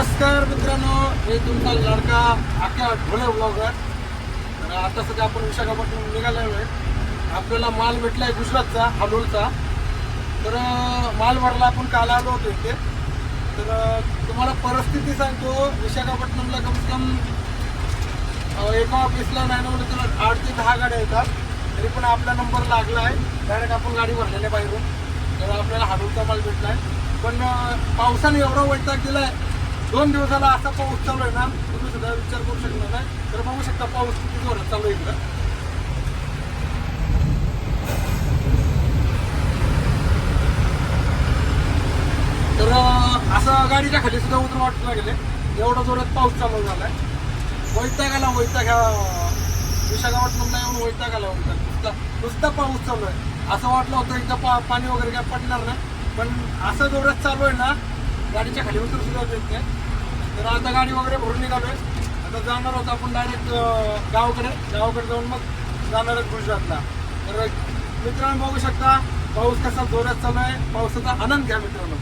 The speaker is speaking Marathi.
नमस्कार मित्रांनो हे तुमचा लाडका आख्या ढोळे ब्लॉगर तर आता सध्या आपण विशाखापट्टणम निघालेलो आहे आपल्याला माल भेटलाय गुजरातचा हालोलचा. तर माल भरला आपण काल आलो होतो इथे. तर तुम्हाला परिस्थिती सांगतो. विशाखापट्टणमला कमीत कम एका ऑफिसला नाही ना म्हणजे तुला आठ ते दहा गाड्या येतात. तरी पण आपला नंबर लागला आहे डायरेक्ट आपण गाडी भरलेली आहे बाहेरून. तर आपल्याला हालोलचा माल भेटला आहे पण पावसाने एवढा वैताग आहे दोन दिवसाला असा पाऊस चालू आहे ना तुम्ही सुद्धा विचार करू शकणार नाही. तर बघू शकता पाऊस किती जोरात चालू आहे इकडं. तर असं गाडीच्या खाली सुद्धा उतरून वाटू लागले. एवढा जोरात पाऊस चालू झालाय. वैताग आला वैताग ह्या विशाखापट्टणमला येऊन वैताग आला वैताग नुसता नुसता पाऊस चालू आहे. असं वाटलं होतं इथं पा पाणी वगैरे काय पडणार नाही. पण असं जोरात चालू आहे ना गाडीच्या खाली उतरू सुद्धा देत नाही. तर आता गाडी वगैरे भरून निघालो आहे. आता जाणार होतो आपण डायरेक्ट गावाकडे. गावाकडे जाऊन मग जाणार आहे गुजरातला. तर मित्रांनो बघू शकता पाऊस कसा जोरात चालू आहे. पावसाचा आनंद घ्या मित्रांनो.